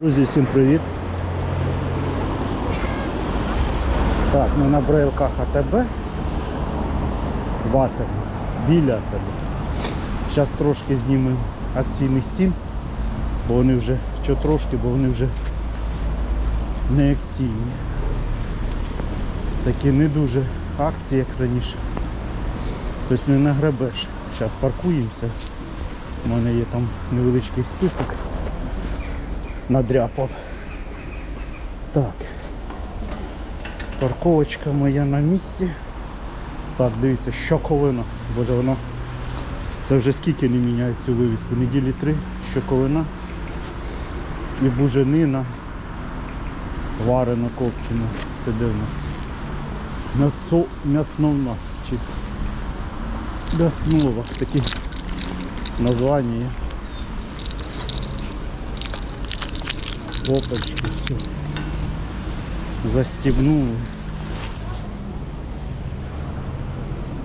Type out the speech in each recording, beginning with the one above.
Друзі, всім привіт. Так, ми на брелках АТБ. В. Біля АТБ. Зараз трошки знімемо акційних цін, бо вони вже, що трошки, бо вони вже не акційні. Такі не дуже акції, як раніше. Тобто не нагребеш. Зараз паркуємося. У мене є там невеличкий список надряпав. Так. Парковочка моя на місці. Так, дивіться, щоковина. Боже воно. Це вже скільки не міняють цю вивіску? Неділі три, щоковина. І буженина. Варена копчена. Це де в нас? М'ясо, м'ясновна. Чи м'яснова. Такі названня є. Опачки, все. Застегнули.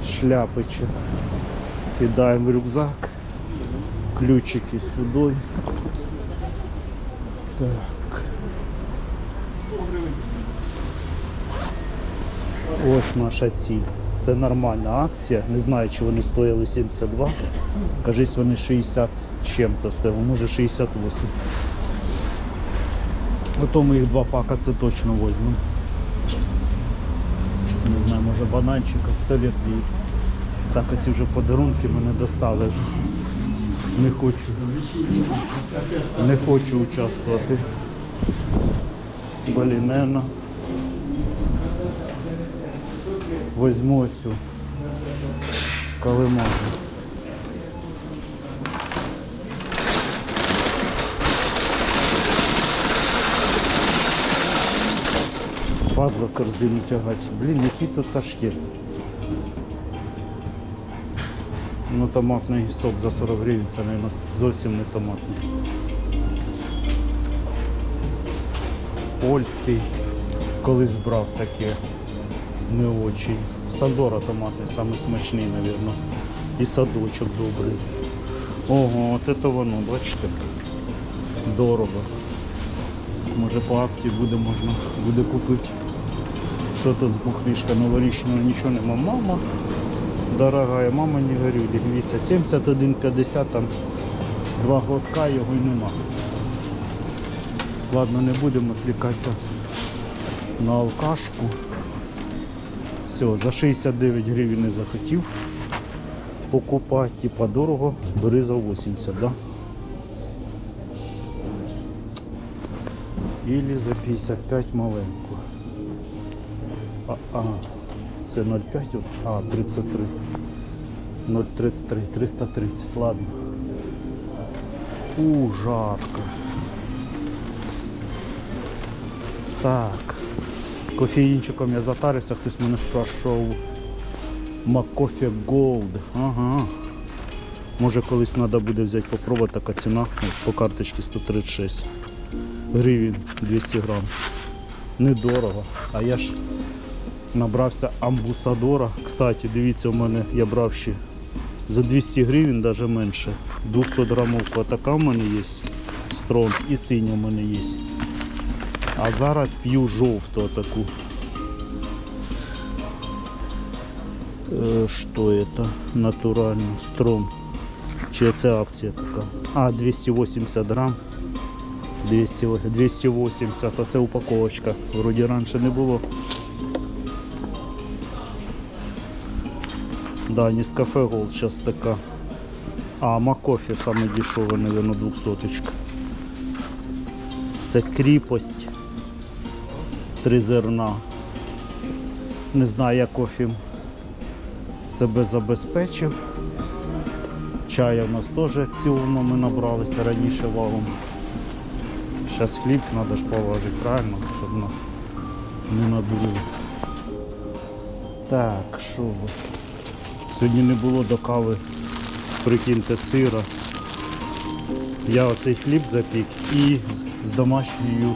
Шляпочек. Кидаем в рюкзак. Ключики сюди. Так. Ось наша ціль. Це нормальна акція. Не знаю, чи вони стояли 72. Кажись, вони 60 чим-то стояли, може 68. Ото ми їх два пака це точно візьмемо. Не знаю, може бананчика, 100 лет вій. Так оці вже подарунки мене достали. Не хочу. Не хочу участвувати. Наверно. Возьму цю калимазу. Падла корзину тягати. Блін, який тут ташкент. Ну томатний сок за 40 гривень, це, мабуть, зовсім не томатний. Польський. Колись брав таке. Не очень. Сандора томатний, самий смачний, мабуть. І садочок добрий. Ого, от це воно, бачите? Дорого. Може по акції буде можна буде купити. Що тут з бухлішка новорічного нічого нема. Мама дорогая, мама не горюй. Дивіться, 71,50 там два глотка його й нема. Ладно, не будемо відвлікатися на алкашку. Все, за 69 гривень не захотів покупати, типа дорого, бери за 80, да? Или за 55 маленьку. А, а це 0,5, а, 33. 0,33, 330, ладно. У, жарко. Так. Кофеїнчиком я затарився, хтось мене спрашував. Макофе Gold. Ага. Може колись треба буде взяти попробувати така ціна. По карточці 136 гривень 200 грам. Недорого. А я ж набрався амбусадора. Кстати, дивіться, у мене я брав ще за 200 гривень, навіть менше. 200 грамовка така в мене є. Стронг і синя в мене є. А зараз п'ю жовту таку. Е, Що це? Натурально. Стром. Чи це акція така? А, 280 грам. 280, а це упаковочка. Вроді раніше не було. Да, не з кафе Gold, зараз така. А, Макофе саме дешеве, мабуть, 200 Це кріпость. Три зерна. Не знаю, як кофе себе забезпечив. Чая в нас теж акціонно ми набралися раніше валом. Зараз хліб треба ж поважити, правильно, щоб нас не надули. Так, що ви? Сьогодні не було до кави, прикиньте, сира. Я оцей хліб запік і з домашньою,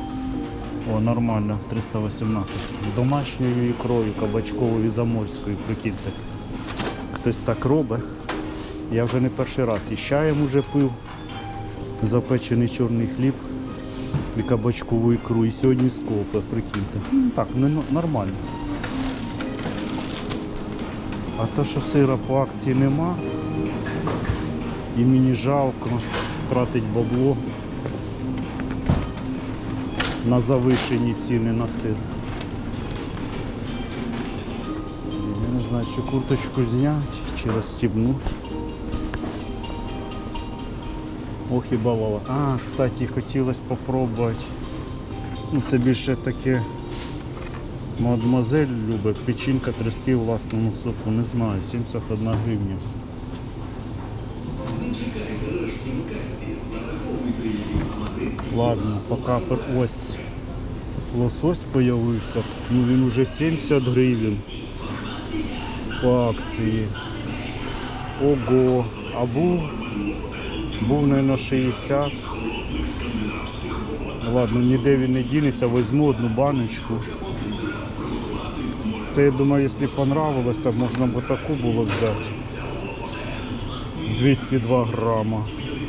о, нормально, 318, з домашньою ікрою кабачковою заморською, прикиньте. Хтось так робить. Я вже не перший раз і чаєм уже пив, запечений чорний хліб. І кабачкову ікру, і сьогодні з кофе, прикиньте. Ну, Так, не, нормально. А то, що сира по акції нема, і мені жалко тратить бабло на завишені ціни на сир. Я не знаю, чи курточку зняти, чи розстібнути. Ох і балала. А, кстати, хотілося попробувати. Ну, це більше таке мадемуазель любить. Печінка тріски в власному соку. Не знаю, 71 гривня. Ладно, пер- ось лосось появився. Ну він уже 70 гривень по акції. Ого, а був, був на 60. Ладно, ніде він не дінеться, візьму одну баночку. Це я думаю, якщо понравилося, можна б таку було взяти. 202 грама,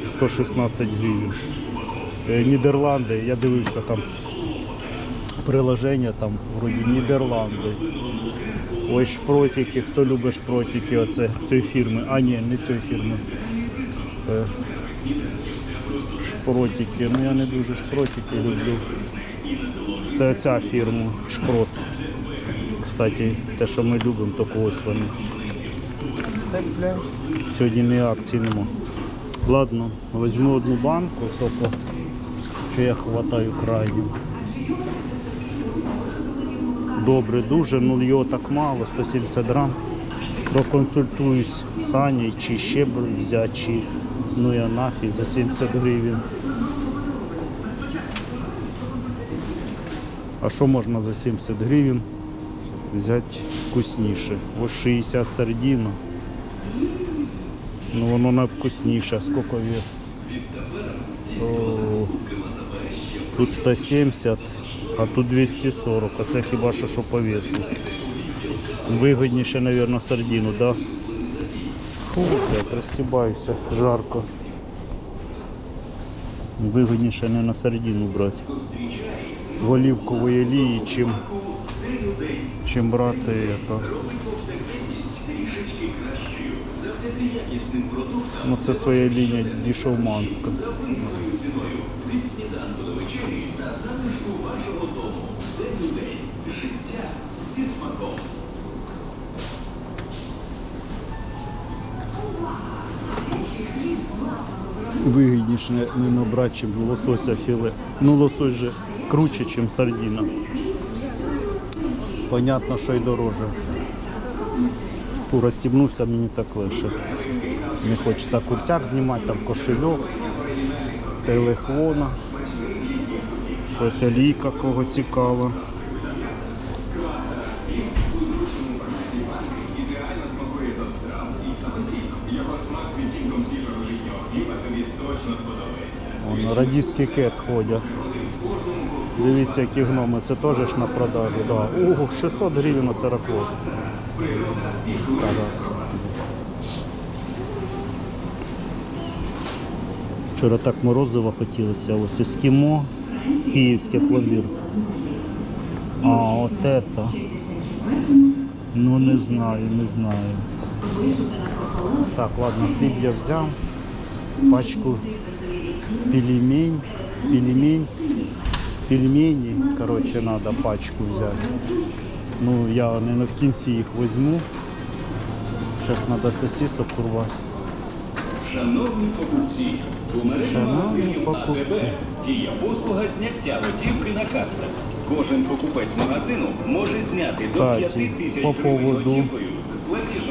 116 гривень. Е, Нідерланди, я дивився там приложення, там вроді Нідерланди. Ось шпротики, хто любить шпротики оце цієї фірми. А ні, не цієї фірми. Е, Шпротики. Ну я не дуже шпротики люблю. Це ця фірма шпрот. Кстати, те, що ми любимо, то ось вони. Сьогодні ні акції нема. Ладно, візьму одну банку, тільки що я хватаю крайню. Добре, дуже, ну його так мало, 170 грам. Проконсультуюсь з Анею, чи ще взяти, чи ну я нафіг за 70 гривень. А що можна за 70 гривень взяти вкусніше? Ось 60 сардіна. Ну воно найвкусніше, скільки вес? О, тут 170, а тут 240, а це хіба що що по весу. Вигідніше, мабуть, сардину, да? Фу, блядь, розстібаюся, жарко. Вигідніше не на сардину брати. В олівкової олії, чим, чим брати это. Ну це своя лінія дішовманська. Вигідніше не набрати, чим лосося філе. Ну лосось же круче, ніж сардина. Понятно, що й дороже. Фу, розстібнувся, мені так легше. Не хочеться куртяк знімати, там кошельок, телефона, щось олійка кого цікаво. Вон, кет ходять. Дивіться, які гноми, це теж на продажу. Да. Ого, 600 гривень оце. Тарас. Вчора так морозиво хотілося. Ось ескімо, київське пломбір. А, от это. Ну не знаю, не знаю. Так, ладно, хліб я взяв. Пачку пельмень, пельмень, пельмені, короче, надо пачку взяти. Ну, я не в кінці їх візьму. Зараз треба сосисок урвати. Шановні покупці, у мережі Шановні магазинів покупці. АТБ діє послуга зняття готівки на касах. Кожен покупець магазину може зняти до Кстати, 5 тисяч по поводу-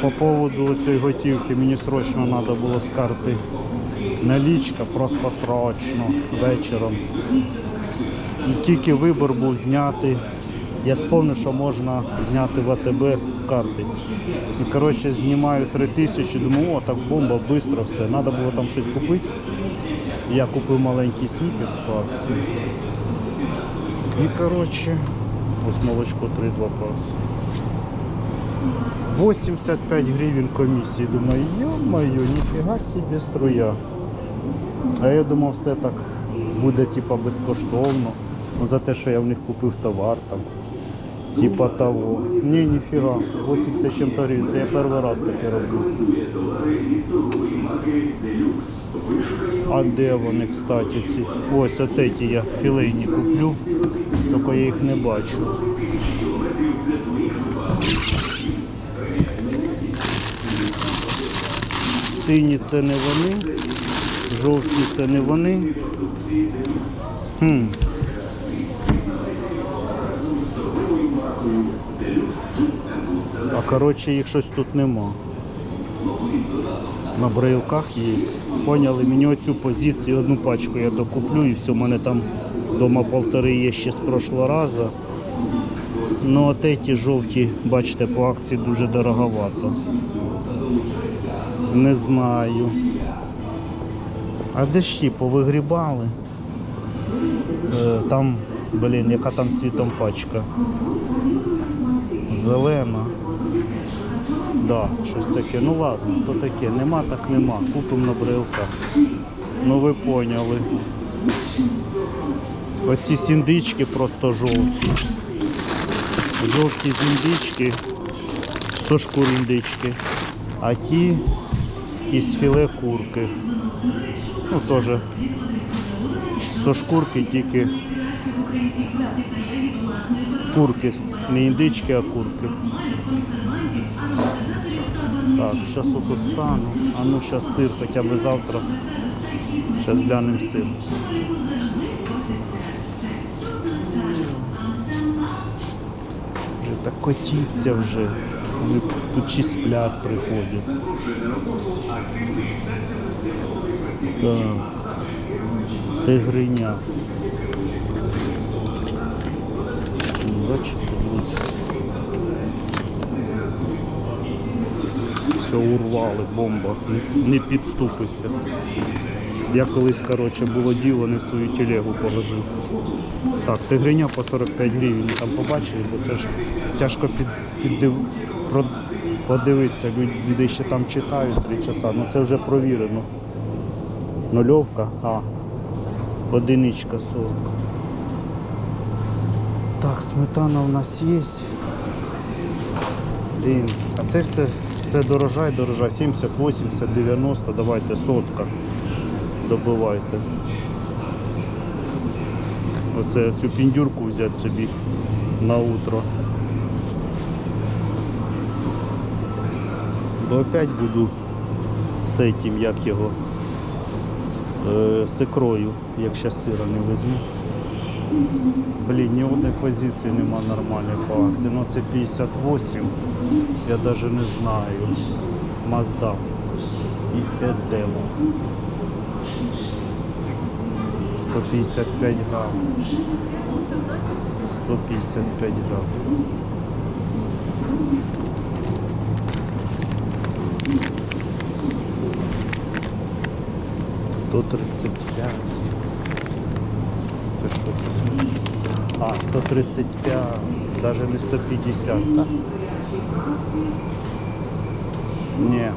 По поводу цієї готівки мені срочно треба було з карти налічка, просто срочно вечором. І тільки вибор був зняти. Я спомнив, що можна зняти в АТБ з карти. І коротше знімаю 3 тисячі, думаю, о, так бомба, швидко все. Треба було там щось купити. Я купив маленький снікерс по акції. І коротше, ось молочко 3-2 пас. 85 гривень комісії. Думаю, ё-моё, ніфіга собі струя. А я думав, все так буде типа безкоштовно. Ну, за те, що я в них купив товар там. Типа того. Ні, ніфіга. 80 з чим-то гривень. Це я перший раз таке роблю. А де вони, кстати, ці? Ось от ці я філейні куплю, тільки я їх не бачу. Сині це не вони, жовті це не вони. Хм. А коротше їх щось тут нема. На брайлках є. Поняли, мені оцю позицію, одну пачку я докуплю і все, у мене там вдома полтори є ще з прошлого разу. Ну от ці жовті, бачите, по акції дуже дороговато. Не знаю. А де ті повигрібали? Е, там, блін, яка там цвітом пачка? Зелена. Да, щось таке. Ну ладно, то таке. Нема, так нема. Купимо на брелках. Ну ви поняли. Оці сіндички просто жовті. Жовті зіндички, со шкур індички. А ті із філе курки. Ну теж со шкурки тільки курки. Не індички, а курки. Так, зараз тут стану. А ну зараз сир хоча б завтра. Зараз глянемо сир. Вже так котіться вже. Вони тут чи сплять приходять. Так. Тигриня. Бачите, Все урвали, бомба. Не, підступися. Я колись, коротше, було діло, не свою телегу положив. Так, тигриня по 45 гривень там побачили, бо це ж тяжко під, піддив, про, подивитися. Люди ще там читають 3 часа, ну це вже провірено. Нульовка, а, одиничка 40. Так, сметана у нас є. Блін, а це все, все дорожає, дорожає. 70, 80, 90, давайте сотка. Добивайте. Оце цю піндюрку взяти собі на утро. Бо опять буду з цим, як його, е, з ікрою, як ще сира не візьму. Блін, ні одної позиції нема нормальної по акції. Ну це 58, я навіть не знаю. Маздав і Едемо. 155 грам. 155 грам. Сто тридцять п'ять. Це? А, 135, навіть не 150, так? Ні.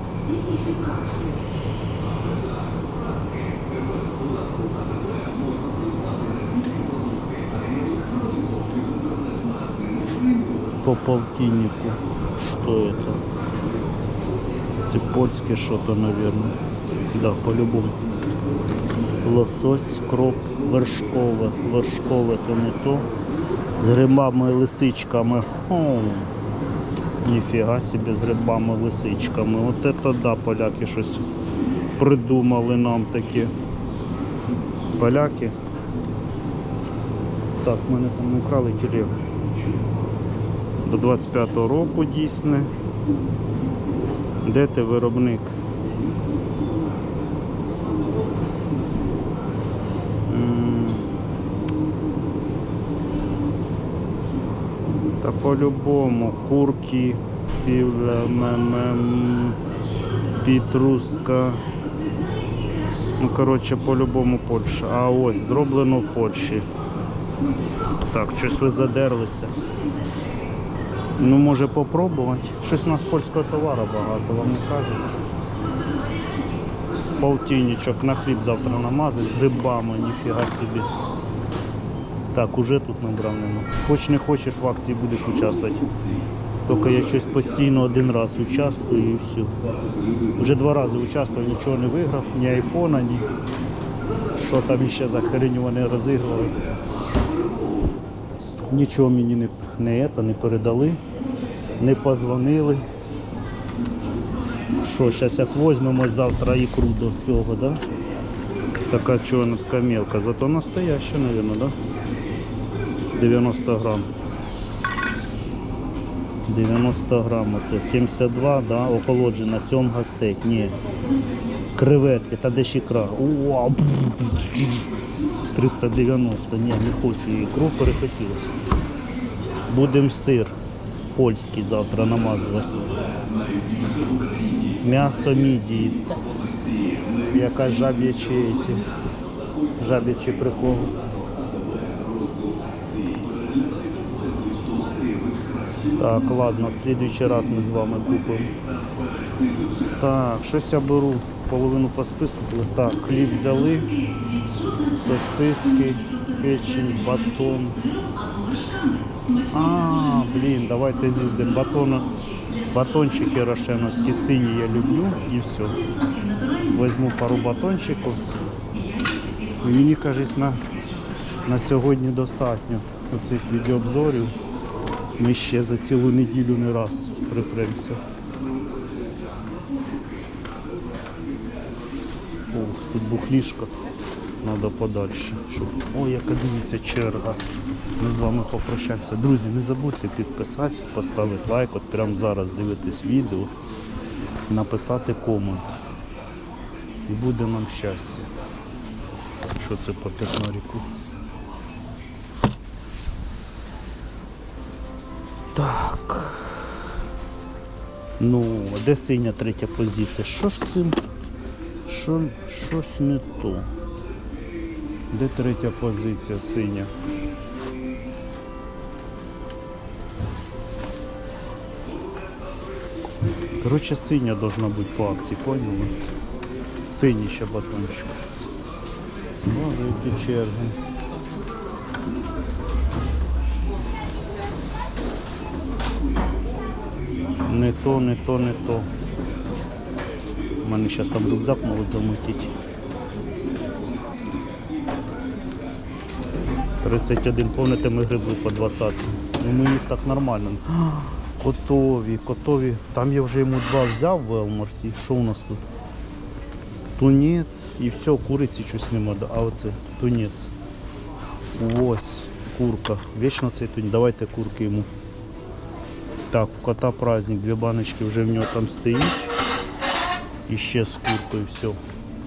По полтиннику. Что это? Это польское что-то, наверное. Да, по-любому. Лосось, кроп, вершкове. Вершкове то не то. З грибами лисичками. О, ніфіга собі з грибами лисичками. От це да, поляки щось придумали нам таке. Поляки. Так, мене там украли телегу. До 25-го року дійсне. Де ти виробник? Та по-любому курки, пітруска. Ну, коротше, по-любому Польща. А ось, зроблено в Польщі. Так, щось ви задерлися. Ну, може попробувати. Щось у нас польського товару багато, вам не кажеться. Полтинничок на хліб завтра намазать з грибами, ніфіга собі. Так, уже тут набрав нема. Хоч не хочеш в акції будеш участвувати. Тільки я щось постійно один раз участвую і все. Вже два рази участвував, нічого не виграв, ні айфона, ні що там іще за хереню вони розігрували. Нічого мені не, не, это, не передали, не позвонили. Що, зараз як візьмемо завтра ікру до цього, да? Така чорна, така мелка, зато настояща, мабуть, да? 90 грам. 90 грам, це 72, да? охолоджена сьомга стейк. Ні. Креветки, та де ж ікра. 390, ні, не хочу ікру, перехотілося. Будемо сир польський завтра намазувати. М'ясо мідії. Яка жаб'ячі, жаб'ячі прикол. Так, ладно, в следующий раз ми з вами купимо. Так, щось я беру половину по списку. Так, хліб взяли, сосиски, печень, батон. А, блін, давайте з'їздимо. Батон, батончики рошеновські сині я люблю і все. Возьму пару батончиків. Мені кажуть, на, на сьогодні достатньо оцих відеообзорів. Ми ще за цілу неділю не раз припремся. О, тут бухлішка. Треба подальше. Щоб... О, яка дивіться черга. Ми з вами попрощаємося. Друзі, не забудьте підписатися, поставити лайк. От прямо зараз дивитесь відео, написати комент. І буде нам щастя. Що це по п'ятнарику? Так. Ну, де синя третя позиція? Що з цим? Що, щось не то. Де третя позиція синя? Коротше, синя должна бути по акції, поняли? Синій ще батончик. Боже, які черги. Не то, не то, не то. У мене зараз там рюкзак можуть замутити. 31, помните, ми грибли по 20. Ну їх так нормально. Котові, котові. Там я вже йому два взяв в Елмарті. Що у нас тут? Тунець і все, куриці щось нема. А оце тунець. Ось, курка. Вічно цей тунець. Давайте курки йому. Так, у кота праздник, дві баночки вже в нього там стоїть. І ще з куркою, все.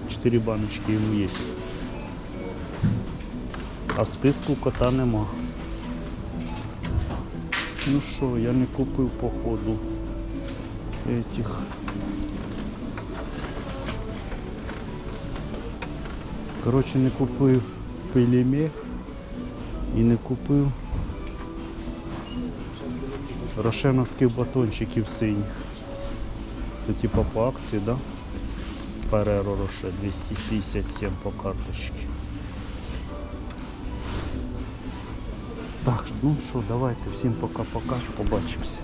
Чотири баночки йому є. А в списку кота нема. Ну що, я не купив походу этих. Коротше, не купив пельмех і не купив Рошеновських батончиків синіх. Це типа по акції, да? Переро Роше 257 по карточці. Так, ну що, давайте, всім пока-пока, побачимося.